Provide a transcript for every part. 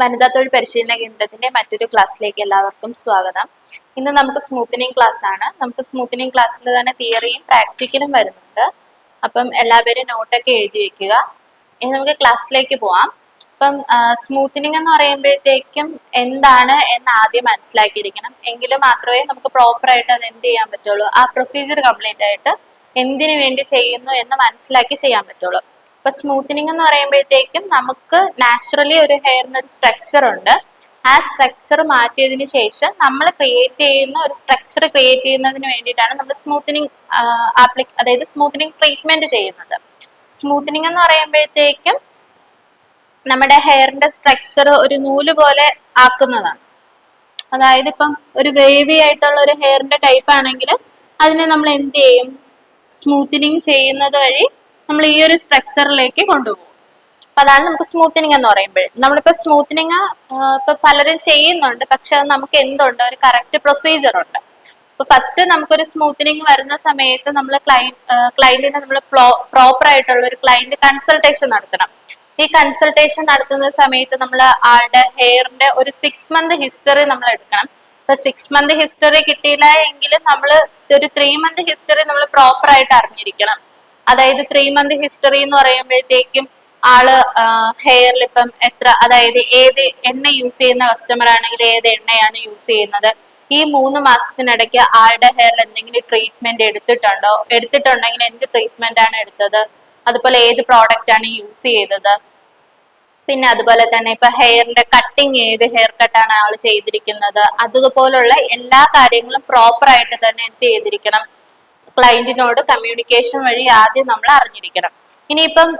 വനിതാ തൊഴിൽ പരിശീലന കേന്ദ്രത്തിന്റെ മറ്റൊരു ക്ലാസ്സിലേക്ക് എല്ലാവർക്കും സ്വാഗതം. ഇന്ന് നമുക്ക് സ്മൂത്തനിങ് ക്ലാസ് ആണ്. നമുക്ക് സ്മൂത്തനിങ് ക്ലാസ്സിൽ തന്നെ തിയറിയും പ്രാക്ടിക്കലും വരുന്നുണ്ട്. അപ്പം എല്ലാവരും നോട്ടൊക്കെ എഴുതി വെക്കുക. ഇനി നമുക്ക് ക്ലാസ്സിലേക്ക് പോവാം. അപ്പം സ്മൂത്തനിങ് എന്ന് പറയുമ്പോഴത്തേക്കും എന്താണ് എന്ന് ആദ്യം മനസ്സിലാക്കിയിരിക്കണം. എങ്കിൽ മാത്രമേ നമുക്ക് പ്രോപ്പറായിട്ട് അത് എന്ത് ചെയ്യാൻ പറ്റുള്ളൂ? ആ പ്രൊസീജിയർ കംപ്ലീറ്റ് ആയിട്ട് എന്തിനു വേണ്ടി ചെയ്യുന്നു എന്ന് മനസ്സിലാക്കി ചെയ്യാൻ പറ്റുള്ളൂ. ഇപ്പൊ സ്മൂത്തനിങ് എന്ന് പറയുമ്പോഴത്തേക്കും നമുക്ക് നാച്ചുറലി ഒരു ഹെയറിന് ഒരു സ്ട്രക്ചർ ഉണ്ട്. ആ സ്ട്രക്ചർ മാറ്റിയതിന് ശേഷം നമ്മൾ ക്രിയേറ്റ് ചെയ്യുന്ന ഒരു സ്ട്രക്ചർ ക്രിയേറ്റ് ചെയ്യുന്നതിന് വേണ്ടിയിട്ടാണ് നമ്മൾ സ്മൂത്തനിങ് ആപ്ലിക് അതായത് സ്മൂത്തനിങ് ട്രീറ്റ്മെന്റ് ചെയ്യുന്നത്. സ്മൂത്തനിങ് എന്ന് പറയുമ്പോഴത്തേക്കും നമ്മുടെ ഹെയറിന്റെ സ്ട്രക്ചർ ഒരു നൂൽ പോലെ ആക്കുന്നതാണ്. അതായത് ഇപ്പം ഒരു വേവി ആയിട്ടുള്ള ഒരു ഹെയറിന്റെ ടൈപ്പ് ആണെങ്കിൽ അതിനെ നമ്മൾ എന്ത് ചെയ്യും? സ്മൂത്തനിങ് ചെയ്യുന്നത് വഴി നമ്മൾ ഈ ഒരു സ്ട്രക്ചറിലേക്ക് കൊണ്ടുപോകും. അപ്പൊ അതാണ് നമുക്ക് സ്മൂത്തനിങ് എന്ന് പറയുമ്പോൾ. നമ്മളിപ്പോ സ്മൂത്തനിങ് ഇപ്പൊ പലരും ചെയ്യുന്നുണ്ട്. പക്ഷെ അത് നമുക്ക് എന്തുണ്ട്? ഒരു കറക്റ്റ് പ്രൊസീജിയർ ഉണ്ട്. ഇപ്പൊ ഫസ്റ്റ് നമുക്കൊരു സ്മൂത്തനിങ് വരുന്ന സമയത്ത് നമ്മൾ ക്ലൈൻ ക്ലയന്റിനെ നമ്മൾ പ്രോപ്പർ ആയിട്ടുള്ള ഒരു ക്ലൈന്റ് കൺസൾട്ടേഷൻ നടത്തണം. ഈ കൺസൾട്ടേഷൻ നടത്തുന്ന സമയത്ത് നമ്മൾ ആളുടെ ഹെയറിന്റെ ഒരു സിക്സ് മന്ത് ഹിസ്റ്ററി നമ്മൾ എടുക്കണം. ഇപ്പൊ സിക്സ് മന്ത് ഹിസ്റ്ററി കിട്ടിയില്ല എങ്കിൽ നമ്മൾ ഒരു ത്രീ മന്ത് ഹിസ്റ്ററി നമ്മൾ പ്രോപ്പർ ആയിട്ട് അറിഞ്ഞിരിക്കണം. അതായത് ത്രീ മന്ത് ഹിസ്റ്ററി എന്ന് പറയുമ്പോഴത്തേക്കും ആൾ ഹെയറിൽ ഇപ്പം എത്ര അതായത് ഏത് എണ്ണ യൂസ് ചെയ്യുന്ന കസ്റ്റമർ ആണെങ്കിൽ ഏത് എണ്ണയാണ് യൂസ് ചെയ്യുന്നത്. ഈ മൂന്ന് മാസത്തിനിടയ്ക്ക് ആളുടെ ഹെയറിൽ എന്തെങ്കിലും ട്രീറ്റ്മെന്റ് എടുത്തിട്ടുണ്ടോ? എടുത്തിട്ടുണ്ടെങ്കിൽ എന്ത് ട്രീറ്റ്മെന്റ് ആണ് എടുത്തത്? അതുപോലെ ഏത് പ്രോഡക്റ്റ് ആണ് യൂസ് ചെയ്തത്? പിന്നെ അതുപോലെ തന്നെ ഇപ്പൊ ഹെയറിന്റെ കട്ടിങ് ഏത് ഹെയർ കട്ടാണ് ആൾ ചെയ്തിരിക്കുന്നത്? അതുപോലുള്ള എല്ലാ കാര്യങ്ങളും പ്രോപ്പർ ആയിട്ട് തന്നെ എന്ത് ചെയ്തിരിക്കണം? ക്ലയന്റിനോട് കമ്മ്യൂണിക്കേഷൻ വഴി ആദ്യം നമ്മൾ അറിഞ്ഞിരിക്കണം. ഇനിയിപ്പം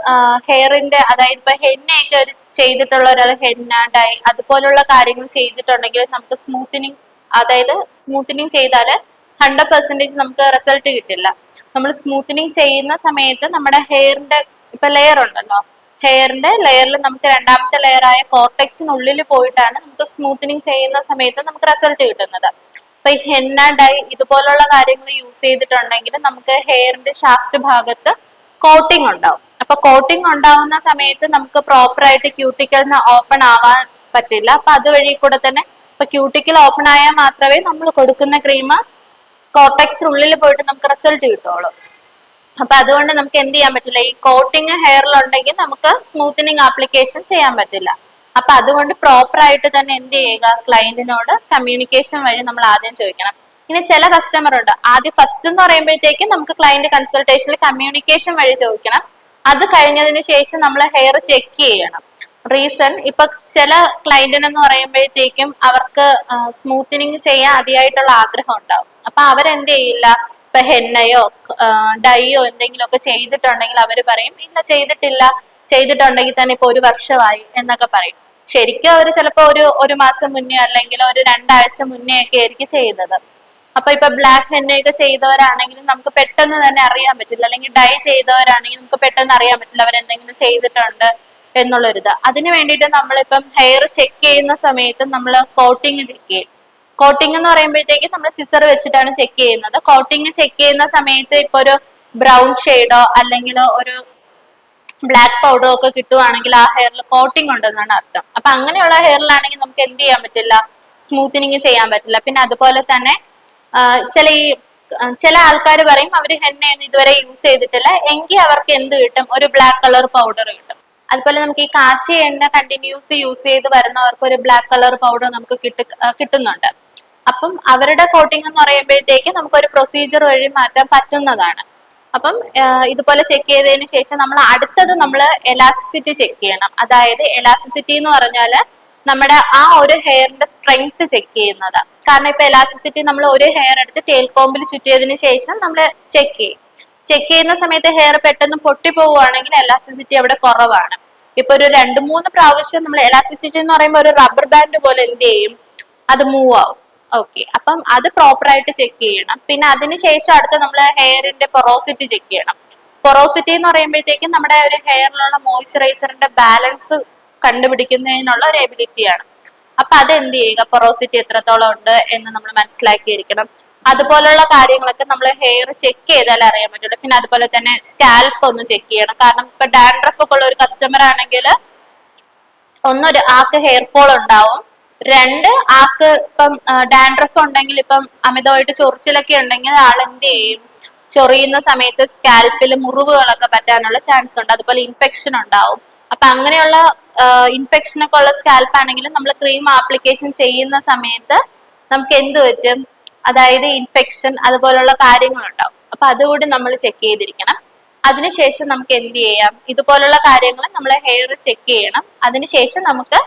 ഹെയറിന്റെ അതായത് ഇപ്പൊ ഹെന്നയൊക്കെ ഒരു ചെയ്തിട്ടുള്ള ഒരാൾ ഹെന്ന ഡൈ അതുപോലുള്ള കാര്യങ്ങൾ ചെയ്തിട്ടുണ്ടെങ്കിൽ നമുക്ക് സ്മൂത്തനിങ് അതായത് സ്മൂത്തനിങ് ചെയ്താൽ ഹൺഡ്രഡ് പെർസെന്റേജ് നമുക്ക് റിസൾട്ട് കിട്ടില്ല. നമ്മൾ സ്മൂത്തനിങ് ചെയ്യുന്ന സമയത്ത് നമ്മുടെ ഹെയറിന്റെ ഇപ്പൊ ലെയർ ഉണ്ടല്ലോ. ഹെയറിന്റെ ലെയറിൽ നമുക്ക് രണ്ടാമത്തെ ലെയറായ കോർട്ടെക്സിനുള്ളിൽ പോയിട്ടാണ് നമുക്ക് സ്മൂത്തനിങ് ചെയ്യുന്ന സമയത്ത് നമുക്ക് റിസൾട്ട് കിട്ടുന്നത്. ഇപ്പൊ ഈ ഹെന്ന ഡൈ ഇതുപോലുള്ള കാര്യങ്ങൾ യൂസ് ചെയ്തിട്ടുണ്ടെങ്കിൽ നമുക്ക് ഹെയറിന്റെ ഷാഫ്റ്റ് ഭാഗത്ത് കോട്ടിംഗ് ഉണ്ടാവും. അപ്പൊ കോട്ടിംഗ് ഉണ്ടാവുന്ന സമയത്ത് നമുക്ക് പ്രോപ്പർ ആയിട്ട് ക്യൂട്ടിക്കലിന് ഓപ്പൺ ആവാൻ പറ്റില്ല. അപ്പൊ അതുവഴി കൂടെ തന്നെ ഇപ്പൊ ക്യൂട്ടിക്കൽ ഓപ്പൺ ആയാൽ മാത്രമേ നമ്മൾ കൊടുക്കുന്ന ക്രീം കോർട്ടെക്സിനുള്ളിൽ പോയിട്ട് നമുക്ക് റിസൾട്ട് കിട്ടുള്ളൂ. അപ്പൊ അതുകൊണ്ട് നമുക്ക് എന്ത് ചെയ്യാൻ പറ്റില്ല? ഈ കോട്ടിങ് ഹെയറിലുണ്ടെങ്കിൽ നമുക്ക് സ്മൂത്തനിങ് ആപ്ലിക്കേഷൻ ചെയ്യാൻ പറ്റില്ല. അപ്പൊ അതുകൊണ്ട് പ്രോപ്പർ ആയിട്ട് തന്നെ എന്ത് ചെയ്യുക? ക്ലയന്റിനോട് കമ്മ്യൂണിക്കേഷൻ വഴി നമ്മൾ ആദ്യം ചോദിക്കണം. ഇനി ചില കസ്റ്റമർ ഉണ്ട്. ആദ്യം ഫസ്റ്റ് എന്ന് പറയുമ്പോഴത്തേക്കും നമുക്ക് ക്ലയന്റ് കൺസൾട്ടേഷനിൽ കമ്മ്യൂണിക്കേഷൻ വഴി ചോദിക്കണം. അത് കഴിഞ്ഞതിന് ശേഷം നമ്മൾ ഹെയർ ചെക്ക് ചെയ്യണം. റീസൺ ഇപ്പൊ ചില ക്ലയന്റിനെന്ന് പറയുമ്പോഴത്തേക്കും അവർക്ക് സ്മൂത്തനിങ് ചെയ്യാൻ അതിയായിട്ടുള്ള ആഗ്രഹം ഉണ്ടാവും. അപ്പൊ അവരെന്ത് ചെയ്യില്ല? ഇപ്പൊ ഹെന്നയോ ഡൈയോ എന്തെങ്കിലുമൊക്കെ ചെയ്തിട്ടുണ്ടെങ്കിൽ അവർ പറയും ഇല്ല ചെയ്തിട്ടില്ല. ചെയ്തിട്ടുണ്ടെങ്കിൽ തന്നെ ഇപ്പൊ ഒരു വർഷമായി എന്നൊക്കെ പറയും. ശരിക്കും അവർ ചിലപ്പോ ഒരു ഒരു മാസം മുന്നേ അല്ലെങ്കിൽ ഒരു രണ്ടാഴ്ച മുന്നേ ഒക്കെ ആയിരിക്കും ചെയ്യുന്നത്. അപ്പൊ ഇപ്പൊ ബ്ലാക്ക് ഹെന്നയൊക്കെ ചെയ്തവരാണെങ്കിലും നമുക്ക് പെട്ടെന്ന് തന്നെ അറിയാൻ പറ്റില്ല. അല്ലെങ്കിൽ ഡൈ ചെയ്തവരാണെങ്കിൽ നമുക്ക് പെട്ടെന്ന് അറിയാൻ പറ്റില്ല. അവർ എന്തെങ്കിലും ചെയ്തിട്ടുണ്ട് എന്നുള്ളൊരിത്. അതിന് വേണ്ടിയിട്ട് നമ്മളിപ്പം ഹെയർ ചെക്ക് ചെയ്യുന്ന സമയത്ത് നമ്മൾ കോട്ടിങ് ചെക്ക് ചെയ്യും. കോട്ടിംഗ് എന്ന് പറയുമ്പോഴത്തേക്ക് നമ്മൾ സിസർ വെച്ചിട്ടാണ് ചെക്ക് ചെയ്യുന്നത്. കോട്ടിങ് ചെക്ക് ചെയ്യുന്ന സമയത്ത് ഇപ്പൊ ഒരു ബ്രൗൺ ഷെയ്ഡോ അല്ലെങ്കിൽ ഒരു ബ്ലാക്ക് പൗഡർ ഒക്കെ കിട്ടുവാണെങ്കിൽ ആ ഹെയറിൽ കോട്ടിംഗ് ഉണ്ടെന്നാണ് അർത്ഥം. അപ്പൊ അങ്ങനെയുള്ള ഹെയറിലാണെങ്കിൽ നമുക്ക് എന്ത് ചെയ്യാൻ പറ്റില്ല? സ്മൂത്തനിങ് ചെയ്യാൻ പറ്റില്ല. പിന്നെ അതുപോലെ തന്നെ ചില ഈ ചില ആൾക്കാർ പറയും അവർ ഹെന്നയൊന്നും ഇതുവരെ യൂസ് ചെയ്തിട്ടില്ല. എങ്കിൽ അവർക്ക് എന്ത് കിട്ടും? ഒരു ബ്ലാക്ക് കളർ പൗഡർ കിട്ടും. അതുപോലെ നമുക്ക് ഈ കാച്ചി എണ്ണ കണ്ടിന്യൂസ് യൂസ് ചെയ്ത് വരുന്നവർക്ക് ഒരു ബ്ലാക്ക് കളർ പൗഡർ നമുക്ക് കിട്ടു കിട്ടുന്നുണ്ട്. അപ്പം അവരുടെ കോട്ടിംഗ് എന്ന് പറയുമ്പോഴത്തേക്ക് നമുക്ക് ഒരു പ്രൊസീജിയർ വഴി മാറ്റാൻ പറ്റുന്നതാണ്. അപ്പം ഇതുപോലെ ചെക്ക് ചെയ്തതിന് ശേഷം നമ്മൾ അടുത്തത് നമ്മൾ എലാസ്റ്റിസിറ്റി ചെക്ക് ചെയ്യണം. അതായത് എലാസ്റ്റിസിറ്റി എന്ന് പറഞ്ഞാൽ നമ്മുടെ ആ ഒരു ഹെയറിന്റെ സ്ട്രെങ്ത് ചെക്ക് ചെയ്യുന്നത്. കാരണം ഇപ്പൊ എലാസ്റ്റിസിറ്റി നമ്മൾ ഒരു ഹെയർ എടുത്ത് ടെയിൽ കോമ്പിൽ ചുറ്റിയതിന് ശേഷം നമ്മൾ ചെക്ക് ചെയ്യും. ചെക്ക് ചെയ്യുന്ന സമയത്ത് ഹെയർ പെട്ടെന്ന് പൊട്ടി പോവുകയാണെങ്കിൽ എലാസ്റ്റിസിറ്റി അവിടെ കുറവാണ്. ഇപ്പൊ ഒരു രണ്ട് മൂന്ന് പ്രാവശ്യം നമ്മൾ എലാസ്റ്റിസിറ്റി എന്ന് പറയുമ്പോൾ ഒരു റബ്ബർ ബാൻഡ് പോലെ എന്ത് ചെയ്യും? അത് മൂവ് ആവും. ഓക്കെ അപ്പം അത് പ്രോപ്പർ ആയിട്ട് ചെക്ക് ചെയ്യണം. പിന്നെ അതിനുശേഷം അടുത്ത് നമ്മൾ ഹെയറിന്റെ പൊറോസിറ്റി ചെക്ക് ചെയ്യണം. പൊറോസിറ്റി എന്ന് പറയുമ്പോഴത്തേക്കും നമ്മുടെ ഒരു ഹെയറിലുള്ള മോയ്സ്ചറൈസറിന്റെ ബാലൻസ് കണ്ടുപിടിക്കുന്നതിനുള്ള ഒരു എബിലിറ്റിയാണ് അപ്പൊ അത് എന്ത് ചെയ്യുക? പൊറോസിറ്റി എത്രത്തോളം ഉണ്ട് എന്ന് നമ്മൾ മനസ്സിലാക്കിയിരിക്കണം. അതുപോലുള്ള കാര്യങ്ങളൊക്കെ നമ്മൾ ഹെയർ ചെക്ക് ചെയ്താൽ അറിയാൻ പറ്റുള്ളൂ. പിന്നെ അതുപോലെ തന്നെ സ്കാൽപ്പ് ഒന്ന് ചെക്ക് ചെയ്യണം. കാരണം ഇപ്പൊ ഡാൻഡ്രഫ് ഒക്കെ ഉള്ള ഒരു കസ്റ്റമർ ആണെങ്കിൽ ഒന്നൊരു ആക്ക് ഹെയർ ഫോൾ ഉണ്ടാവും. രണ്ട് ആൾക്ക് ഇപ്പം ഡാൻഡ്രഫ് ഉണ്ടെങ്കിൽ ഇപ്പം അമിതമായിട്ട് ചൊറിച്ചിലൊക്കെ ഉണ്ടെങ്കിൽ ആൾ എന്ത് ചെയ്യും? ചൊറിയുന്ന സമയത്ത് സ്കാൽപ്പിൽ മുറിവുകളൊക്കെ പറ്റാനുള്ള ചാൻസ് ഉണ്ട്. അതുപോലെ ഇൻഫെക്ഷൻ ഉണ്ടാവും. അപ്പൊ അങ്ങനെയുള്ള ഇൻഫെക്ഷൻ ഒക്കെ ഉള്ള സ്കാൽപ്പ് ആണെങ്കിലും നമ്മൾ ക്രീം ആപ്ലിക്കേഷൻ ചെയ്യുന്ന സമയത്ത് നമുക്ക് എന്ത് പറ്റും? അതായത് ഇൻഫെക്ഷൻ അതുപോലുള്ള കാര്യങ്ങളുണ്ടാവും. അപ്പൊ അതുകൂടി നമ്മൾ ചെക്ക് ചെയ്തിരിക്കണം. അതിനുശേഷം നമുക്ക് എന്ത് ചെയ്യാം? ഇതുപോലുള്ള കാര്യങ്ങൾ നമ്മൾ ഹെയർ ചെക്ക് ചെയ്യണം. അതിനുശേഷം നമുക്ക്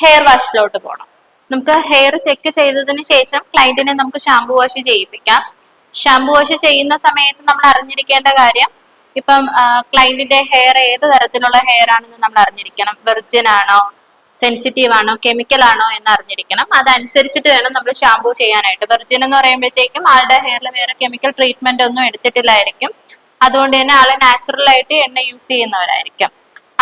ഹെയർ വാഷിലോട്ട് പോകണം നമുക്ക് ഹെയർ ചെക്ക് ചെയ്തതിന് ശേഷം ക്ലയന്റിനെ നമുക്ക് ഷാംപൂ വാഷ് ചെയ്യിപ്പിക്കാം. ഷാംപൂ വാഷ് ചെയ്യുന്ന സമയത്ത് നമ്മൾ അറിഞ്ഞിരിക്കേണ്ട കാര്യം ഇപ്പം ക്ലയന്റിന്റെ ഹെയർ ഏത് തരത്തിലുള്ള ഹെയർ ആണെന്ന് നമ്മൾ അറിഞ്ഞിരിക്കണം. വെർജിൻ ആണോ സെൻസിറ്റീവ് ആണോ കെമിക്കൽ ആണോ എന്ന് അറിഞ്ഞിരിക്കണം. അതനുസരിച്ചിട്ട് വേണം നമ്മൾ ഷാംപൂ ചെയ്യാനായിട്ട്. വെർജിൻ എന്ന് പറയുമ്പോഴത്തേക്കും ആളുടെ ഹെയറിൽ വേറെ കെമിക്കൽ ട്രീറ്റ്മെന്റ് ഒന്നും എടുത്തിട്ടില്ലായിരിക്കും. അതുകൊണ്ട് തന്നെ ആളെ നാച്ചുറൽ ആയിട്ട് എണ്ണ യൂസ് ചെയ്യുന്നവരായിരിക്കും.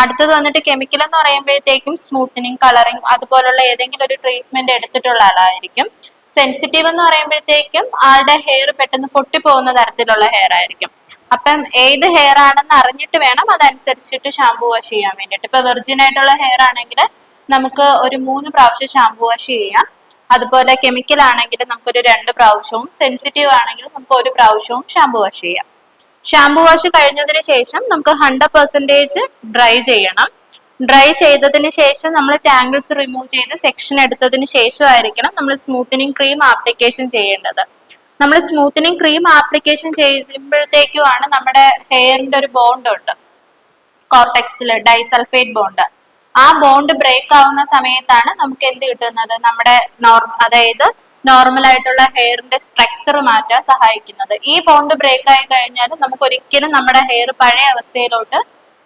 അടുത്തത് വന്നിട്ട് കെമിക്കൽ എന്ന് പറയുമ്പോഴത്തേക്കും സ്മൂത്തനിങ് കളറിങ് അതുപോലുള്ള ഏതെങ്കിലും ഒരു ട്രീറ്റ്മെന്റ് എടുത്തിട്ടുള്ള ആളായിരിക്കും. സെൻസിറ്റീവ് എന്ന് പറയുമ്പോഴത്തേക്കും ആളുടെ ഹെയർ പെട്ടെന്ന് പൊട്ടിപ്പോകുന്ന തരത്തിലുള്ള ഹെയർ ആയിരിക്കും. അപ്പം ഏത് ഹെയർ ആണെന്ന് അറിഞ്ഞിട്ട് വേണം അതനുസരിച്ചിട്ട് ഷാംപൂ വാഷ് ചെയ്യാൻ വേണ്ടിയിട്ട്. ഇപ്പൊ വെർജിൻ ആയിട്ടുള്ള ഹെയർ ആണെങ്കിൽ നമുക്ക് ഒരു മൂന്ന് പ്രാവശ്യം ഷാംപൂ വാഷ് ചെയ്യാം. അതുപോലെ കെമിക്കൽ ആണെങ്കിൽ നമുക്കൊരു രണ്ട് പ്രാവശ്യവും. സെൻസിറ്റീവ് ആണെങ്കിൽ നമുക്ക് ഒരു പ്രാവശ്യവും ഷാംപൂ വാഷ് ചെയ്യാം. ഷാംപൂ വാഷ് കഴിഞ്ഞതിന് ശേഷം നമുക്ക് ഹൺഡ്രഡ് പെർസെന്റേജ് ഡ്രൈ ചെയ്യണം. ഡ്രൈ ചെയ്തതിന് ശേഷം നമ്മൾ ടാങ്കിൾസ് റിമൂവ് ചെയ്ത് സെക്ഷൻ എടുത്തതിന് ശേഷമായിരിക്കണം നമ്മൾ സ്മൂത്തനിങ് ക്രീം ആപ്ലിക്കേഷൻ ചെയ്യേണ്ടത്. നമ്മൾ സ്മൂത്തനിങ് ക്രീം ആപ്ലിക്കേഷൻ ചെയ്യുമ്പോഴത്തേക്കുമാണ് നമ്മുടെ ഹെയറിന്റെ ഒരു ബോണ്ട് ഉണ്ട്. കോർട്ടെക്സിൽ ഡൈസൾഫേറ്റ് ബോണ്ട് ആ ബോണ്ട് ബ്രേക്ക് ആവുന്ന സമയത്താണ് നമുക്ക് എന്ത് കിട്ടുന്നത്? നമ്മുടെ നോർമ അതായത് നോർമൽ ആയിട്ടുള്ള ഹെയറിന്റെ സ്ട്രക്ചർ മാറ്റാൻ സഹായിക്കുന്നത്. ഈ ബോണ്ട് ബ്രേക്ക് ആയി കഴിഞ്ഞാൽ നമുക്ക് ഒരിക്കലും നമ്മുടെ ഹെയർ പഴയ അവസ്ഥയിലോട്ട്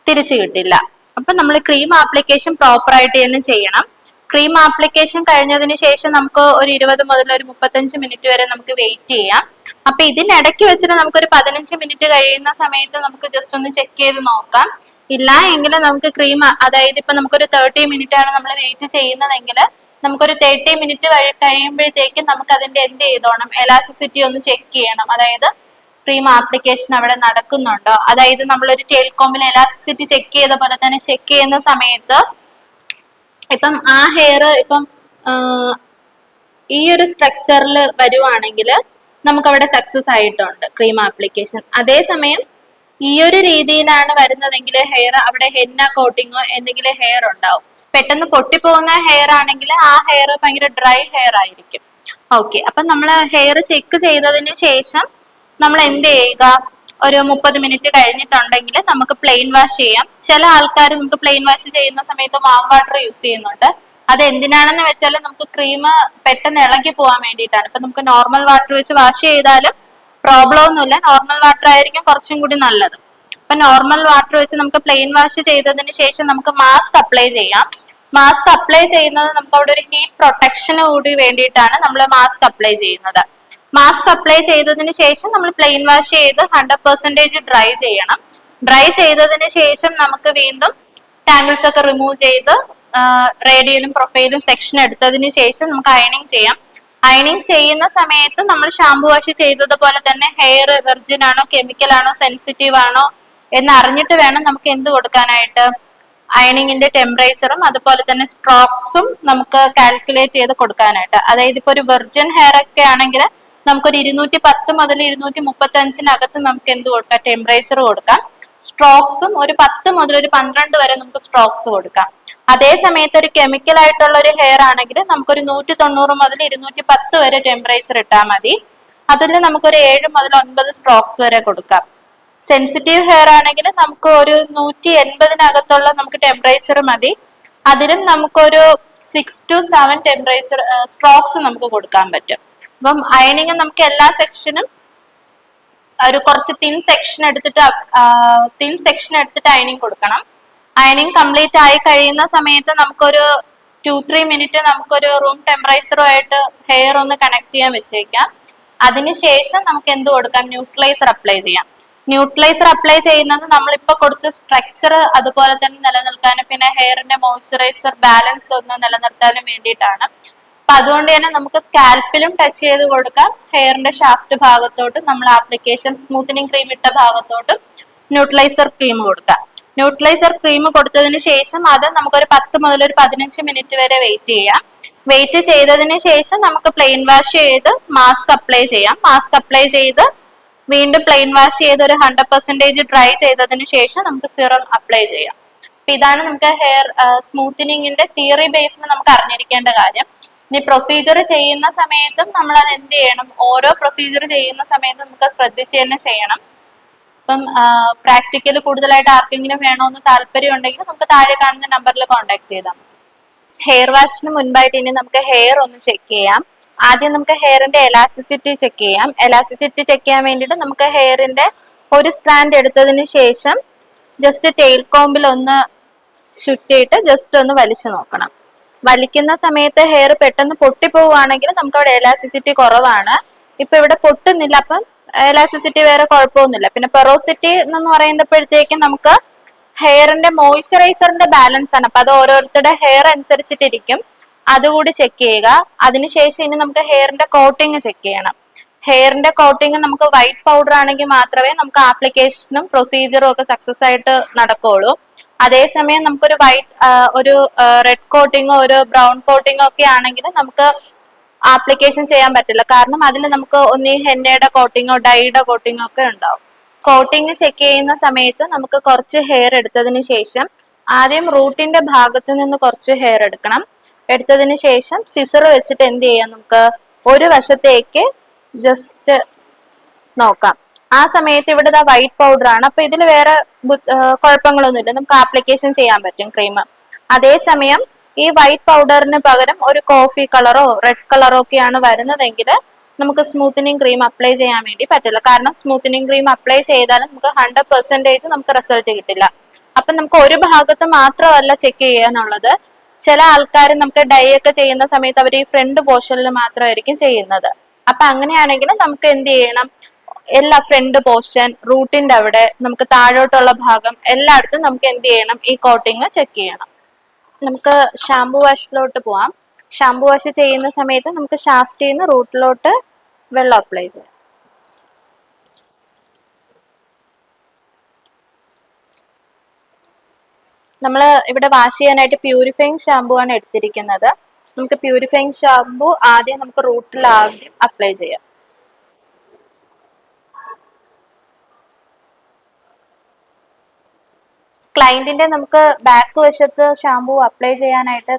തിരിച്ചു കിട്ടില്ല. അപ്പൊ നമ്മൾ ക്രീം ആപ്ലിക്കേഷൻ പ്രോപ്പർ ആയിട്ട് തന്നെ ചെയ്യണം. ക്രീം ആപ്ലിക്കേഷൻ കഴിഞ്ഞതിന് ശേഷം നമുക്ക് ഒരു ഇരുപത് മുതൽ ഒരു മുപ്പത്തഞ്ച് മിനിറ്റ് വരെ നമുക്ക് വെയിറ്റ് ചെയ്യാം. അപ്പൊ ഇതിനിടയ്ക്ക് വെച്ചിട്ട് നമുക്ക് ഒരു പതിനഞ്ച് മിനിറ്റ് കഴിയുന്ന സമയത്ത് നമുക്ക് ജസ്റ്റ് ഒന്ന് ചെക്ക് ചെയ്ത് നോക്കാം. ഇല്ല എങ്കിൽ നമുക്ക് ക്രീം അതായത് ഇപ്പൊ നമുക്കൊരു തേർട്ടി മിനിറ്റ് ആണ് നമ്മൾ വെയിറ്റ് ചെയ്യുന്നതെങ്കിൽ നമുക്കൊരു തേർട്ടി മിനിറ്റ് വഴി കഴിയുമ്പോഴത്തേക്കും നമുക്ക് അതിന്റെ എന്ത് ചെയ്തോണം? എലാസിസിറ്റി ഒന്ന് ചെക്ക് ചെയ്യണം. അതായത് ക്രീം ആപ്ലിക്കേഷൻ അവിടെ നടക്കുന്നുണ്ടോ? അതായത് നമ്മളൊരു ടെലികോമിൽ എലാസിസിറ്റി ചെക്ക് ചെയ്ത പോലെ തന്നെ ചെക്ക് ചെയ്യുന്ന സമയത്ത് ഇപ്പം ആ ഹെയർ ഇപ്പം ഈ ഒരു സ്ട്രക്ചറിൽ വരുവാണെങ്കിൽ നമുക്ക് അവിടെ സക്സസ് ആയിട്ടുണ്ട് ക്രീം ആപ്ലിക്കേഷൻ അതേസമയം ഈ ഒരു രീതിയിലാണ് വരുന്നതെങ്കിൽ ഹെയർ അവിടെ ഹെന്ന കോട്ടിങ്ങോ എന്തെങ്കിലും ഹെയർ ഉണ്ടാവും. പെട്ടെന്ന് പൊട്ടിപ്പോകുന്ന ഹെയർ ആണെങ്കിൽ ആ ഹെയർ ഭയങ്കര ഡ്രൈ ഹെയർ ആയിരിക്കും. ഓക്കെ അപ്പൊ നമ്മൾ ഹെയർ ചെക്ക് ചെയ്തതിന് ശേഷം നമ്മൾ എന്ത് ചെയ്യുക? ഒരു മുപ്പത് മിനിറ്റ് കഴിഞ്ഞിട്ടുണ്ടെങ്കിൽ നമുക്ക് പ്ലെയിൻ വാഷ് ചെയ്യാം. ചില ആൾക്കാർ നമുക്ക് പ്ലെയിൻ വാഷ് ചെയ്യുന്ന സമയത്ത് വാം വാട്ടർ യൂസ് ചെയ്യുന്നുണ്ട്. അത് എന്തിനാണെന്ന് വെച്ചാൽ നമുക്ക് ക്രീം പെട്ടെന്ന് ഇളകി പോകാൻ വേണ്ടിയിട്ടാണ്. ഇപ്പൊ നമുക്ക് നോർമൽ വാട്ടർ വെച്ച് വാഷ് ചെയ്താലും പ്രോബ്ലം ഒന്നുമില്ല. നോർമൽ വാട്ടർ ആയിരിക്കും കുറച്ചും കൂടി നല്ലത്. അപ്പൊ നോർമൽ വാട്ടർ വെച്ച് നമുക്ക് പ്ലെയിൻ വാഷ് ചെയ്തതിന് ശേഷം നമുക്ക് മാസ്ക് അപ്ലൈ ചെയ്യാം. മാസ്ക് അപ്ലൈ ചെയ്യുന്നത് നമുക്ക് അവിടെ ഒരു ഹീറ്റ് പ്രൊട്ടക്ഷന് കൂടി വേണ്ടിയിട്ടാണ് നമ്മൾ മാസ്ക് അപ്ലൈ ചെയ്യുന്നത്. മാസ്ക് അപ്ലൈ ചെയ്തതിന് ശേഷം നമ്മൾ പ്ലെയിൻ വാഷ് ചെയ്ത് ഹൺഡ്രഡ് പെർസെന്റേജ് ഡ്രൈ ചെയ്യണം. ഡ്രൈ ചെയ്തതിന് ശേഷം നമുക്ക് വീണ്ടും ടാങ്കിൾസ് ഒക്കെ റിമൂവ് ചെയ്ത് റേഡിയലും പ്രൊഫൈലും സെക്ഷൻ എടുത്തതിന് ശേഷം നമുക്ക് അയണിങ് ചെയ്യാം. അയണിങ് ചെയ്യുന്ന സമയത്ത് നമ്മൾ ഷാംപൂ വാഷ് ചെയ്തതുപോലെ തന്നെ ഹെയർ വെർജിൻ ആണോ കെമിക്കൽ ആണോ സെൻസിറ്റീവ് ആണോ എന്ന് അറിഞ്ഞിട്ട് വേണം നമുക്ക് എന്ത് കൊടുക്കാനായിട്ട്. അയണിങ്ങിന്റെ ടെമ്പറേച്ചറും അതുപോലെ തന്നെ സ്ട്രോക്സും നമുക്ക് കാൽക്കുലേറ്റ് ചെയ്ത് കൊടുക്കാനായിട്ട്. അതായത് ഇപ്പൊ ഒരു വെർജിൻ ഹെയർ ഒക്കെ ആണെങ്കിൽ നമുക്കൊരു ഇരുന്നൂറ്റി പത്ത് മുതൽ ഇരുന്നൂറ്റി മുപ്പത്തി അഞ്ചിനകത്ത് നമുക്ക് എന്ത് കൊടുക്കാം? ടെമ്പറേച്ചർ കൊടുക്കാം. സ്ട്രോക്സും ഒരു പത്ത് മുതൽ ഒരു പന്ത്രണ്ട് വരെ നമുക്ക് സ്ട്രോക്സ് കൊടുക്കാം. അതേ സമയത്ത് ഒരു കെമിക്കൽ ആയിട്ടുള്ള ഒരു ഹെയർ ആണെങ്കിൽ നമുക്കൊരു നൂറ്റി തൊണ്ണൂറ് മുതൽ ഇരുന്നൂറ്റി പത്ത് വരെ ടെമ്പറേച്ചർ ഇട്ടാൽ മതി. അതിൽ നമുക്കൊരു ഏഴ് മുതൽ ഒൻപത് സ്ട്രോക്സ് വരെ കൊടുക്കാം. സെൻസിറ്റീവ് ഹെയർ ആണെങ്കിൽ നമുക്ക് ഒരു നൂറ്റി എൺപതിനകത്തുള്ള നമുക്ക് ടെമ്പറേച്ചർ മതി. അതിലും നമുക്കൊരു six to seven temperature strokes നമുക്ക് കൊടുക്കാൻ പറ്റും. അപ്പം അയണിങ് നമുക്ക് എല്ലാ സെക്ഷനും ഒരു കുറച്ച് തിൻ സെക്ഷൻ എടുത്തിട്ട് തിൻ സെക്ഷൻ എടുത്തിട്ട് അയണിങ് കൊടുക്കണം. അയണിങ് കംപ്ലീറ്റ് ആയി കഴിയുന്ന സമയത്ത് നമുക്കൊരു ടു ത്രീ മിനിറ്റ് നമുക്കൊരു റൂം ടെമ്പറേച്ചറുമായിട്ട് ഹെയർ ഒന്ന് കണക്ട് ചെയ്യാൻ വെച്ചേക്കാം. അതിനുശേഷം നമുക്ക് എന്ത് കൊടുക്കാം? ന്യൂട്രലൈസർ അപ്ലൈ ചെയ്യാം. ന്യൂട്രലൈസർ അപ്ലൈ ചെയ്യുന്നത് നമ്മളിപ്പോ കൊടുത്ത സ്ട്രക്ചർ അതുപോലെ തന്നെ നിലനിൽക്കാനും പിന്നെ ഹെയറിന്റെ മോയ്സ്ചറൈസർ ബാലൻസ് ഒന്ന് നിലനിർത്താനും വേണ്ടിയിട്ടാണ്. അപ്പൊ അതുകൊണ്ട് തന്നെ നമുക്ക് സ്കാൽപ്പിലും ടച്ച് ചെയ്ത് കൊടുക്കാം. ഹെയറിന്റെ ഷാഫ്റ്റ് ഭാഗത്തോട്ടും നമ്മൾ ആപ്ലിക്കേഷൻ സ്മൂത്തനിങ് ക്രീം ഇട്ട ഭാഗത്തോട്ടും ന്യൂട്രലൈസർ ക്രീം കൊടുക്കാം. ന്യൂട്രലൈസർ ക്രീം കൊടുത്തതിന് ശേഷം അത് നമുക്കൊരു പത്ത് മുതൽ ഒരു പതിനഞ്ച് മിനിറ്റ് വരെ വെയിറ്റ് ചെയ്യാം. വെയിറ്റ് ചെയ്തതിന് ശേഷം നമുക്ക് പ്ലെയിൻ വാഷ് ചെയ്ത് മാസ്ക് അപ്ലൈ ചെയ്യാം. മാസ്ക് അപ്ലൈ ചെയ്ത് വീണ്ടും പ്ലെയിൻ വാഷ് ചെയ്ത് ഒരു ഹൺഡ്രഡ് പെർസെന്റേജ് ഡ്രൈ ചെയ്തതിന് ശേഷം നമുക്ക് സിറം അപ്ലൈ ചെയ്യാം. അപ്പൊ ഇതാണ് നമുക്ക് ഹെയർ സ്മൂത്തനിങ്ങിന്റെ തിയറി ബേസിൽ നമുക്ക് അറിഞ്ഞിരിക്കേണ്ട കാര്യം. ഇനി പ്രൊസീജിയർ ചെയ്യുന്ന സമയത്തും നമ്മൾ അത് എന്ത് ചെയ്യണം? ഓരോ പ്രൊസീജിയർ ചെയ്യുന്ന സമയത്തും നമുക്ക് ശ്രദ്ധിച്ച് തന്നെ ചെയ്യണം. ഇപ്പം പ്രാക്ടിക്കൽ കൂടുതലായിട്ട് ആർക്കെങ്കിലും വേണമെന്ന് താല്പര്യം ഉണ്ടെങ്കിൽ നമുക്ക് താഴെ കാണുന്ന നമ്പറിൽ കോൺടാക്ട് ചെയ്താൽ മതി. ഹെയർ വാഷിന് മുൻപായിട്ട് ഇനി നമുക്ക് ഹെയർ ഒന്ന് ചെക്ക് ചെയ്യാം. ആദ്യം നമുക്ക് ഹെയറിന്റെ എലാസ്റ്റിസിറ്റി ചെക്ക് ചെയ്യാം. എലാസ്റ്റിസിറ്റി ചെക്ക് ചെയ്യാൻ വേണ്ടിയിട്ട് നമുക്ക് ഹെയറിന്റെ ഒരു സ്ട്രാൻഡ് എടുത്തതിന് ശേഷം ജസ്റ്റ് ടെയിൽ കോമ്പിൽ ഒന്ന് ചുറ്റിയിട്ട് ജസ്റ്റ് ഒന്ന് വലിച്ചു നോക്കണം. വലിക്കുന്ന സമയത്ത് ഹെയർ പെട്ടെന്ന് പൊട്ടിപ്പോവുകയാണെങ്കിൽ നമുക്ക് അവിടെ എലാസ്റ്റിസിറ്റി കുറവാണ്. ഇപ്പൊ ഇവിടെ പൊട്ടുന്നില്ല. അപ്പം എലാസ്റ്റിസിറ്റി വേറെ കുഴപ്പമൊന്നുമില്ല. പിന്നെ പെറോസിറ്റി എന്ന് പറയുമ്പോഴത്തേക്കും നമുക്ക് ഹെയറിന്റെ മോയ്സ്ചറൈസറിന്റെ ബാലൻസ് ആണ്. അപ്പൊ അത് ഓരോരുത്തരുടെ ഹെയർ അനുസരിച്ചിട്ടിരിക്കും. അതുകൂടി ചെക്ക് ചെയ്യുക. അതിനുശേഷം ഇനി നമുക്ക് ഹെയറിന്റെ കോട്ടിങ് ചെക്ക് ചെയ്യണം. ഹെയറിന്റെ കോട്ടിങ് നമുക്ക് വൈറ്റ് പൗഡർ ആണെങ്കിൽ മാത്രമേ നമുക്ക് ആപ്ലിക്കേഷനും പ്രൊസീജിയറും ഒക്കെ സക്സസ് ആയിട്ട് നടക്കുകയുള്ളൂ അതേസമയം നമുക്കൊരു വൈറ്റ് ഒരു റെഡ് കോട്ടിങ്ങോ ഒരു ബ്രൗൺ കോട്ടിങ്ങോ ഒക്കെ ആണെങ്കിൽ നമുക്ക് ആപ്ലിക്കേഷൻ ചെയ്യാൻ പറ്റില്ല. കാരണം അതിൽ നമുക്ക് ഒന്നീ ഹെന്നയുടെ കോട്ടിങ്ങോ ഡൈയുടെ കോട്ടിങ്ങോ ഒക്കെ ഉണ്ടാവും. കോട്ടിങ് ചെക്ക് ചെയ്യുന്ന സമയത്ത് നമുക്ക് കുറച്ച് ഹെയർ എടുത്തതിന് ശേഷം ആദ്യം റൂട്ടിന്റെ ഭാഗത്ത് നിന്ന് കുറച്ച് ഹെയർ എടുക്കണം. എടുത്തതിന് ശേഷം സിസർ വെച്ചിട്ട് എന്ത് ചെയ്യാം നമുക്ക്? ഒരു വശത്തേക്ക് ജസ്റ്റ് നോക്കാം. ആ സമയത്ത് ഇവിടെ വൈറ്റ് പൗഡർ ആണ്. അപ്പൊ ഇതിൽ വേറെ കുഴപ്പങ്ങളൊന്നുമില്ല. നമുക്ക് ആപ്ലിക്കേഷൻ ചെയ്യാൻ പറ്റും ക്രീം. അതേസമയം ഈ വൈറ്റ് പൗഡറിന് പകരം ഒരു കോഫി കളറോ റെഡ് കളറോ ഒക്കെയാണ് വരുന്നതെങ്കിൽ നമുക്ക് സ്മൂത്തനിങ് ക്രീം അപ്ലൈ ചെയ്യാൻ വേണ്ടി പറ്റില്ല. കാരണം സ്മൂത്തനിങ് ക്രീം അപ്ലൈ ചെയ്താലും നമുക്ക് ഹൺഡ്രഡ് പെർസെന്റേജ് നമുക്ക് റിസൾട്ട് കിട്ടില്ല. അപ്പം നമുക്ക് ഒരു ഭാഗത്ത് മാത്രമല്ല ചെക്ക് ചെയ്യാനുള്ളത്. ചില ആൾക്കാർ നമുക്ക് ഡൈ ഒക്കെ ചെയ്യുന്ന സമയത്ത് അവർ ഈ ഫ്രണ്ട് പോർഷനിൽ മാത്രമായിരിക്കും ചെയ്യുന്നത്. അപ്പൊ അങ്ങനെയാണെങ്കിൽ നമുക്ക് എന്ത് ചെയ്യണം? എല്ലാ ഫ്രണ്ട് പോർഷൻ റൂട്ടിന്റെ അവിടെ നമുക്ക് താഴോട്ടുള്ള ഭാഗം എല്ലായിടത്തും നമുക്ക് എന്ത് ചെയ്യണം? ഈ കോട്ടിങ് ചെക്ക് ചെയ്യണം. നമുക്ക് ഷാംപൂ വാഷിലോട്ട് പോവാം. ഷാംപൂ വാഷ് ചെയ്യുന്ന സമയത്ത് നമുക്ക് ഷാഫ്റ്റ് ചെയ്യുന്ന റൂട്ടിലോട്ട് വെള്ളം അപ്ലൈ ചെയ്യാം. നമ്മൾ ഇവിടെ വാഷ് ചെയ്യാനായിട്ട് പ്യൂരിഫൈങ് ഷാംപൂ ആണ് എടുത്തിരിക്കുന്നത്. നമുക്ക് പ്യൂരിഫൈങ് ഷാംപൂ ആദ്യം നമുക്ക് റൂട്ടിൽ ആദ്യം അപ്ലൈ ചെയ്യാം. ക്ലയന്റിന്റെ നമുക്ക് ബാക്ക് വശത്ത് ഷാംപൂ അപ്ലൈ ചെയ്യാനായിട്ട്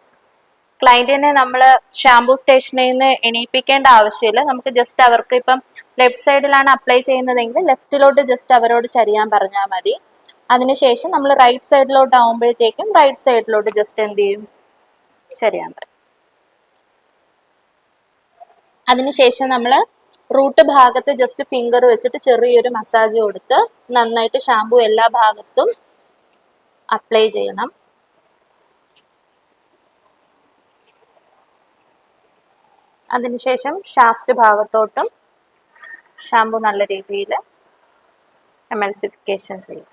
ക്ലയന്റിനെ നമ്മൾ ഷാംപൂ സ്റ്റേഷനിൽ നിന്ന് എണീപ്പിക്കേണ്ട ആവശ്യമില്ല. നമുക്ക് ജസ്റ്റ് അവർക്ക് ഇപ്പം ലെഫ്റ്റ് സൈഡിലാണ് അപ്ലൈ ചെയ്യുന്നതെങ്കിൽ ലെഫ്റ്റിലോട്ട് ജസ്റ്റ് അവരോട് ചരിയാൻ പറഞ്ഞാൽ മതി. അതിനുശേഷം നമ്മൾ റൈറ്റ് സൈഡിലോട്ട് ആവുമ്പോഴത്തേക്കും റൈറ്റ് സൈഡിലോട്ട് ജസ്റ്റ് എന്ത് ചെയ്യും? ചരിയാൻ പറയും. അതിനുശേഷം നമ്മൾ റൂട്ട് ഭാഗത്ത് ജസ്റ്റ് ഫിംഗർ വെച്ചിട്ട് ചെറിയൊരു മസാജ് കൊടുത്ത് നന്നായിട്ട് ഷാംപൂ എല്ലാ ഭാഗത്തും അപ്ലൈ ചെയ്യണം. അതിനുശേഷം ഷാഫ്റ്റ് ഭാഗത്തോട്ടും ഷാമ്പു നല്ല രീതിയിൽ എമൽസിഫിക്കേഷൻ ചെയ്യുക.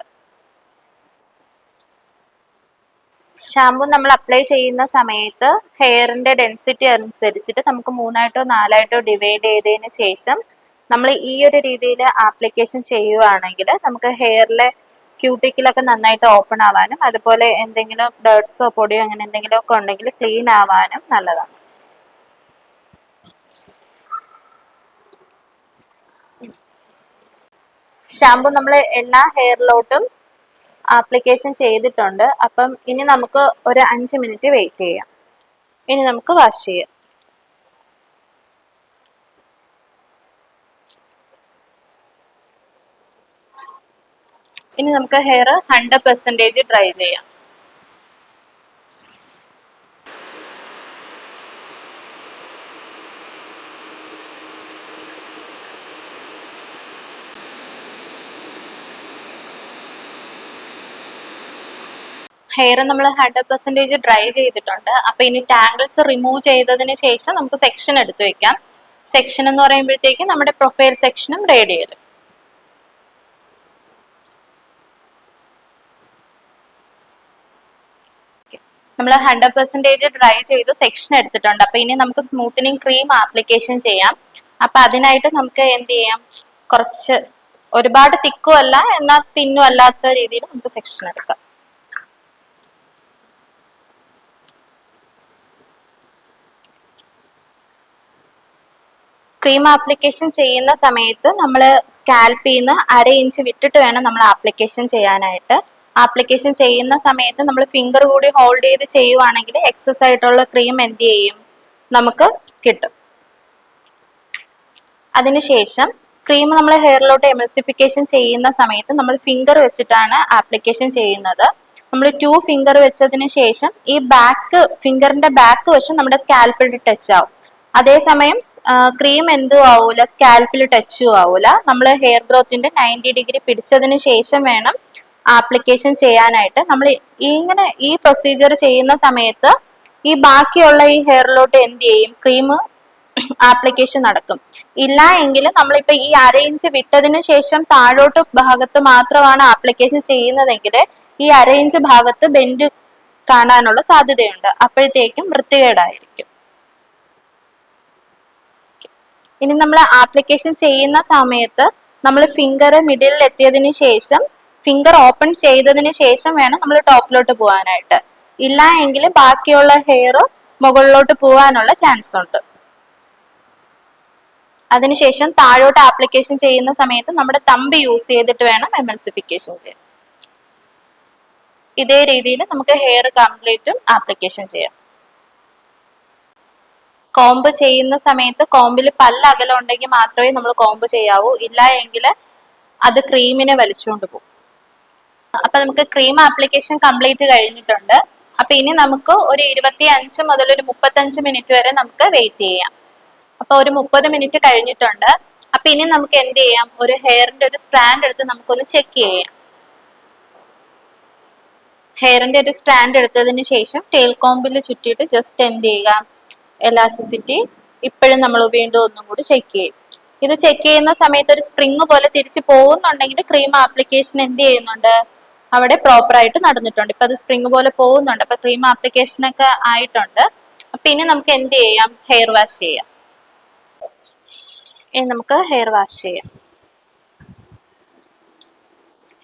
ഷാമ്പു നമ്മൾ അപ്ലൈ ചെയ്യുന്ന സമയത്ത് ഹെയറിന്റെ ഡെൻസിറ്റി അനുസരിച്ചിട്ട് നമുക്ക് മൂന്നായിട്ടോ നാലായിട്ടോ ഡിവൈഡ് ചെയ്തതിന് ശേഷം നമ്മൾ ഈ ഒരു രീതിയിൽ ആപ്ലിക്കേഷൻ ചെയ്യുകയാണെങ്കിൽ നമുക്ക് ഹെയറിലെ ക്യൂട്ടിക്കിലൊക്കെ നന്നായിട്ട് ഓപ്പൺ ആവാനും അതുപോലെ എന്തെങ്കിലും ഡേർട്ട്സോ പൊടിയോ അങ്ങനെ എന്തെങ്കിലും ഒക്കെ ഉണ്ടെങ്കിൽ ക്ലീൻ ആവാനും നല്ലതാണ്. ഷാമ്പു നമ്മൾ എല്ലാ ഹെയറിലോട്ടും ആപ്ലിക്കേഷൻ ചെയ്തിട്ടുണ്ട്. അപ്പം ഇനി നമുക്ക് ഒരു അഞ്ച് മിനിറ്റ് വെയിറ്റ് ചെയ്യാം. ഇനി നമുക്ക് വാഷ് ചെയ്യാം. ഇനി നമുക്ക് ഹെയർ ഹൺഡ്രഡ് പെർസെന്റേജ് ഡ്രൈ ചെയ്യാം. ഹെയർ നമ്മൾ ഹൺഡ്രഡ് പെർസെന്റേജ് ഡ്രൈ ചെയ്തിട്ടുണ്ട്. അപ്പൊ ഇനി ടാങ്കിൾസ് റിമൂവ് ചെയ്തതിന് ശേഷം നമുക്ക് സെക്ഷൻ എടുത്തു വെക്കാം. സെക്ഷൻ എന്ന് പറയുമ്പോഴത്തേക്കും നമ്മുടെ പ്രൊഫൈൽ സെക്ഷനും റേഡിയലും നമ്മൾ ഹൺഡ്രഡ് പെർസെന്റേജ് ഡ്രൈ ചെയ്തു സെക്ഷൻ എടുത്തിട്ടുണ്ട്. അപ്പോൾ ഇനി നമുക്ക് സ്മൂത്തനിങ് ക്രീം ആപ്ലിക്കേഷൻ ചെയ്യാം. അപ്പം അതിനായിട്ട് നമുക്ക് എന്ത് ചെയ്യാം? കുറച്ച് ഒരുപാട് തിക്കും അല്ല എന്നാൽ തിന്നും അല്ലാത്ത രീതിയിൽ നമുക്ക് സെക്ഷൻ എടുക്കാം. ക്രീം ആപ്ലിക്കേഷൻ ചെയ്യുന്ന സമയത്ത് നമ്മൾ സ്കാൽപ്പിൽ നിന്ന് അര ഇഞ്ച് വിട്ടിട്ട് വേണം നമ്മൾ ആപ്ലിക്കേഷൻ ചെയ്യാനായിട്ട്. ആപ്ലിക്കേഷൻ ചെയ്യുന്ന സമയത്ത് നമ്മൾ ഫിംഗർ കൂടി ഹോൾഡ് ചെയ്ത് ചെയ്യുവാണെങ്കിൽ എക്സസ് ആയിട്ടുള്ള ക്രീം എന്ത് ചെയ്യും? നമുക്ക് കിട്ടും. അതിനുശേഷം ക്രീം നമ്മൾ ഹെയറിലോട്ട് എമൽസിഫിക്കേഷൻ ചെയ്യുന്ന സമയത്ത് നമ്മൾ ഫിംഗർ വെച്ചിട്ടാണ് ആപ്ലിക്കേഷൻ ചെയ്യുന്നത്. നമ്മൾ ടു ഫിംഗർ വെച്ചതിന് ശേഷം ഈ ബാക്ക് ഫിംഗറിന്റെ ബാക്ക് വശം നമ്മുടെ സ്കാൽപ്പിൽ ടച്ച് ആവും. അതേസമയം ക്രീം എന്തും ആവൂല? സ്കാൽപ്പിൽ ടച്ചും ആവൂല. നമ്മൾ ഹെയർ ഗ്രോത്തിന്റെ നയന്റി ഡിഗ്രി പിടിച്ചതിന് ശേഷം വേണം ആപ്ലിക്കേഷൻ ചെയ്യാനായിട്ട് നമ്മൾ ഇങ്ങനെ ഈ പ്രൊസീജിയർ ചെയ്യുന്ന സമയത്ത് ഈ ബാക്കിയുള്ള ഈ ഹെയറിലോട്ട് എന്ത് ചെയ്യും? ക്രീം ആപ്ലിക്കേഷൻ നടക്കും. ഇല്ല എങ്കിൽ നമ്മളിപ്പോ ഈ അര ഇഞ്ച് വിട്ടതിന് ശേഷം താഴോട്ട് ഭാഗത്ത് മാത്രമാണ് ആപ്ലിക്കേഷൻ ചെയ്യുന്നതെങ്കിൽ ഈ അര ഇഞ്ച് ഭാഗത്ത് ബെൻഡ് കാണാനുള്ള സാധ്യതയുണ്ട്. അപ്പോഴത്തേക്കും വൃത്തികേടായിരിക്കും. ഇനി നമ്മൾ ആപ്ലിക്കേഷൻ ചെയ്യുന്ന സമയത്ത് നമ്മൾ ഫിംഗർ മിഡിലിൽ എത്തിയതിന് ശേഷം ഫിംഗർ ഓപ്പൺ ചെയ്തതിന് ശേഷം വേണം നമ്മൾ ടോപ്പിലോട്ട് പോകാനായിട്ട്. ഇല്ല എങ്കിൽ ബാക്കിയുള്ള ഹെയർ മുകളിലോട്ട് പോകാനുള്ള ചാൻസ് ഉണ്ട്. അതിനുശേഷം താഴോട്ട് ആപ്ലിക്കേഷൻ ചെയ്യുന്ന സമയത്ത് നമ്മുടെ തമ്പ് യൂസ് ചെയ്തിട്ട് വേണം എമൽസിഫിക്കേഷൻ ചെയ്യാൻ. ഇതേ രീതിയിൽ നമുക്ക് ഹെയർ കംപ്ലീറ്റും ആപ്ലിക്കേഷൻ ചെയ്യാം. കോംബ് ചെയ്യുന്ന സമയത്ത് കോമ്പിൽ പല്ല അകലം ഉണ്ടെങ്കിൽ മാത്രമേ നമ്മൾ കോംബ് ചെയ്യാവൂ. ഇല്ല എങ്കിൽ അത് ക്രീമിനെ വലിച്ചുകൊണ്ട് പോകും. അപ്പൊ നമുക്ക് ക്രീം ആപ്ലിക്കേഷൻ കംപ്ലീറ്റ് കഴിഞ്ഞിട്ടുണ്ട്. അപ്പൊ ഇനി നമുക്ക് ഒരു ഇരുപത്തി അഞ്ച് മുതൽ ഒരു മുപ്പത്തഞ്ച് മിനിറ്റ് വരെ നമുക്ക് വെയിറ്റ് ചെയ്യാം. അപ്പൊ ഒരു മുപ്പത് മിനിറ്റ് കഴിഞ്ഞിട്ടുണ്ട്. അപ്പൊ ഇനി നമുക്ക് എന്ത് ചെയ്യാം? ഒരു ഹെയറിന്റെ ഒരു സ്ട്രാൻഡ് എടുത്ത് നമുക്കൊന്ന് ചെക്ക് ചെയ്യാം. ഹെയറിന്റെ ഒരു സ്ട്രാൻഡ് എടുത്തതിന് ശേഷം ടെയിൽ കോമ്പിൽ ചുറ്റിയിട്ട് ജസ്റ്റ് എന്ത് ചെയ്യുക? എലാസ്റ്റിസിറ്റി ഇപ്പോഴും നമ്മൾ വീണ്ടും ഒന്നും കൂടി ചെക്ക് ചെയ്യും. ഇത് ചെക്ക് ചെയ്യുന്ന സമയത്ത് ഒരു സ്പ്രിങ് പോലെ തിരിച്ചു പോകുന്നുണ്ടെങ്കിൽ ക്രീം ആപ്ലിക്കേഷൻ എന്ത് ചെയ്യുന്നുണ്ട്? അവിടെ പ്രോപ്പർ ആയിട്ട് നടന്നിട്ടുണ്ട്. ഇപ്പൊ അത് സ്പ്രിങ് പോലെ പോകുന്നുണ്ട്. അപ്പൊ ക്രീം ആപ്ലിക്കേഷൻ ഒക്കെ ആയിട്ടുണ്ട്. പിന്നെ നമുക്ക് എന്ത് ചെയ്യാം? ഹെയർ വാഷ് ചെയ്യാം. ഇനി നമുക്ക് ഹെയർ വാഷ് ചെയ്യാം.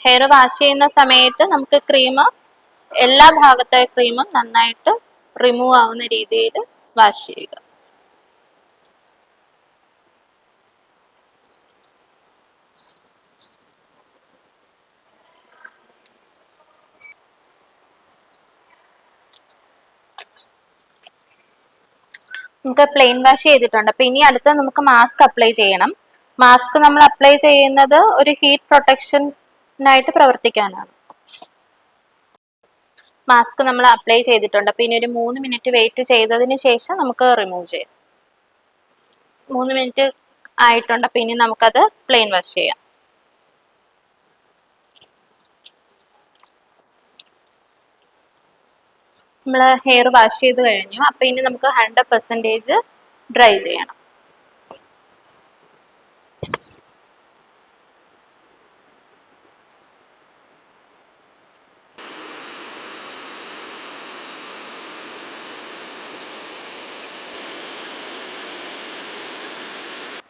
ഹെയർ വാഷ് ചെയ്യുന്ന സമയത്ത് നമുക്ക് ക്രീം എല്ലാ ഭാഗത്തെ ക്രീമും നന്നായിട്ട് റിമൂവ് ആവുന്ന രീതിയിൽ വാഷ് ചെയ്യുക. നമുക്ക് പ്ലെയിൻ വാഷ് ചെയ്തിട്ടുണ്ട്. അപ്പൊ ഇനി അടുത്ത് നമുക്ക് മാസ്ക് അപ്ലൈ ചെയ്യണം. മാസ്ക് നമ്മൾ അപ്ലൈ ചെയ്യുന്നത് ഒരു ഹീറ്റ് പ്രൊട്ടക്ഷനായിട്ട് പ്രവർത്തിക്കാനാണ്. മാസ്ക് നമ്മൾ അപ്ലൈ ചെയ്തിട്ടുണ്ട്. അപ്പൊ ഇനി ഒരു മൂന്ന് മിനിറ്റ് വെയിറ്റ് ചെയ്തതിന് ശേഷം നമുക്ക് റിമൂവ് ചെയ്യാം. മൂന്ന് മിനിറ്റ് ആയിട്ടുണ്ട്. അപ്പൊ ഇനി നമുക്കത് പ്ലെയിൻ വാഷ് ചെയ്യാം. നമ്മൾ ഹെയർ വാഷ് ചെയ്ത് കഴിഞ്ഞു. അപ്പൊ ഇനി നമുക്ക് ഹൺഡ്രഡ് പെർസെന്റേജ് ഡ്രൈ ചെയ്യണം.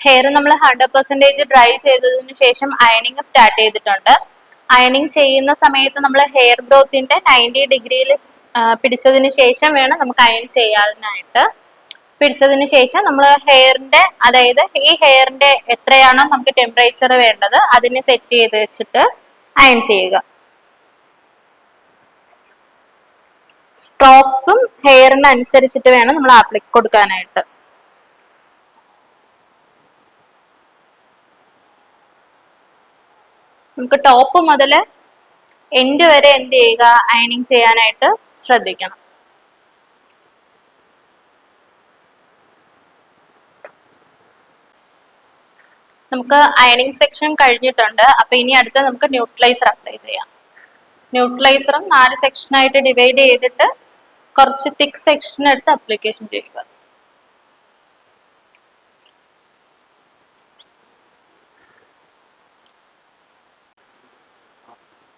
ഹെയർ നമ്മൾ ഹൺഡ്രഡ് പെർസെന്റേജ് ഡ്രൈ ചെയ്തതിനു ശേഷം അയണിങ് സ്റ്റാർട്ട് ചെയ്തിട്ടുണ്ട്. അയണിങ് ചെയ്യുന്ന സമയത്ത് നമ്മൾ ഹെയർ ഗ്രോത്തിന്റെ നയന്റി ഡിഗ്രിയിൽ പിടിച്ചതിന് ശേഷം വേണം നമുക്ക് അയൺ ചെയ്യാനായിട്ട്. പിടിച്ചതിന് ശേഷം നമ്മൾ ഹെയറിന്റെ അതായത് ഈ ഹെയറിന്റെ എത്രയാണോ നമുക്ക് ടെമ്പറേച്ചർ വേണ്ടത് അതിനെ സെറ്റ് ചെയ്ത് വെച്ചിട്ട് അയൺ ചെയ്യുക. സ്ട്രോക്സും ഹെയറിന് അനുസരിച്ചിട്ട് വേണം നമ്മൾ ആപ്ലിക് കൊടുക്കാനായിട്ട്. നമുക്ക് ടോപ്പ് മുതൽ എൻഡ് വരെ എന്ത് ചെയ്യുക? അയണിങ് ചെയ്യാനായിട്ട് ശ്രദ്ധിക്കണം. നമുക്ക് അയണിങ് സെക്ഷൻ കഴിഞ്ഞിട്ടുണ്ട്. അപ്പൊ ഇനി അടുത്ത നമുക്ക് ന്യൂട്രലൈസർ അപ്ലൈ ചെയ്യാം. ന്യൂട്രലൈസറും നാല് സെക്ഷനായിട്ട് ഡിവൈഡ് ചെയ്തിട്ട് കുറച്ച് തിക് സെക്ഷൻ എടുത്ത് അപ്ലിക്കേഷൻ ചെയ്യുക.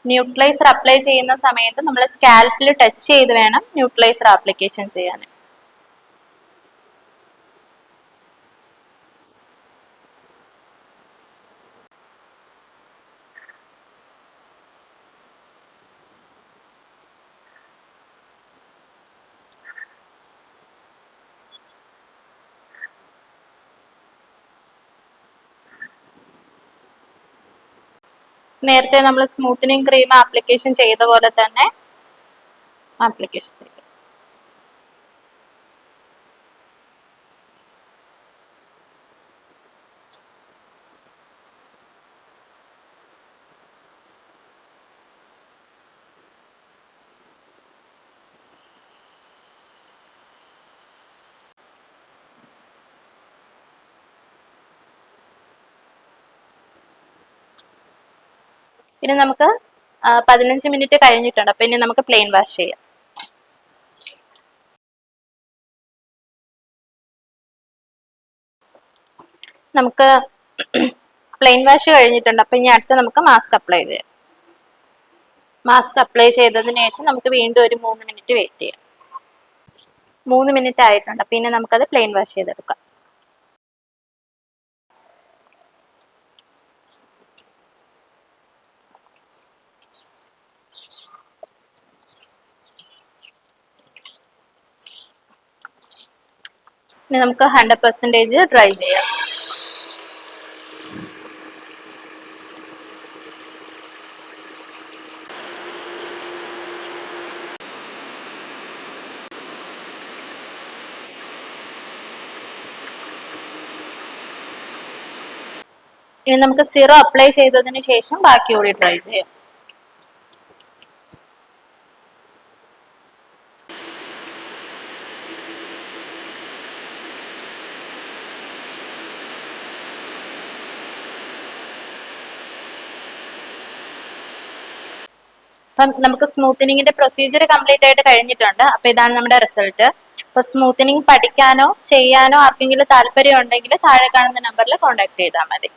ന്യൂട്രലൈസർ അപ്ലൈ ചെയ്യുന്ന സമയത്ത് നമ്മൾ സ്കാൽപ്പിൽ ടച്ച് ചെയ്ത് വേണം ന്യൂട്രലൈസർ ആപ്ലിക്കേഷൻ ചെയ്യാൻ നേരത്തെ നമ്മൾ സ്മൂത്തനിങ് ക്രീം ആപ്ലിക്കേഷൻ ചെയ്ത പോലെ തന്നെ ആപ്ലിക്കേഷൻ ചെയ്യും. പിന്നെ നമുക്ക് പതിനഞ്ച് മിനിറ്റ് കഴിഞ്ഞിട്ടുണ്ട്. അപ്പൊ ഇനി നമുക്ക് പ്ലെയിൻ വാഷ് ചെയ്യാം. നമുക്ക് പ്ലെയിൻ വാഷ് കഴിഞ്ഞിട്ടുണ്ട്. അപ്പൊ ഇനി അടുത്ത് നമുക്ക് മാസ്ക് അപ്ലൈ ചെയ്യാം. മാസ്ക് അപ്ലൈ ചെയ്തതിന് ശേഷം നമുക്ക് വീണ്ടും ഒരു മൂന്ന് മിനിറ്റ് വെയിറ്റ് ചെയ്യാം. മൂന്ന് മിനിറ്റ് ആയിട്ടുണ്ട്. ഇനി നമുക്കത് പ്ലെയിൻ വാഷ് ചെയ്തെടുക്കാം. ഇനി നമുക്ക് ഹൺഡ്രഡ് പെർസെന്റേജ് ഡ്രൈ ചെയ്യാം. ഇനി നമുക്ക് സീറോ അപ്ലൈ ചെയ്തതിന് ശേഷം ബാക്കി കൂടി ഡ്രൈ ചെയ്യാം. അപ്പം നമുക്ക് സ്മൂത്തനിങ്ങിന്റെ പ്രൊസീജിയർ കംപ്ലീറ്റ് ആയിട്ട് കഴിഞ്ഞിട്ടുണ്ട്. അപ്പൊ ഇതാണ് നമ്മുടെ റിസൾട്ട് അപ്പൊ സ്മൂത്തനിങ് പഠിക്കാനോ ചെയ്യാനോ ആർക്കെങ്കിലും താല്പര്യം ഉണ്ടെങ്കിൽ താഴെ കാണുന്ന നമ്പറിൽ കോൺടാക്ട് ചെയ്താൽ മതി.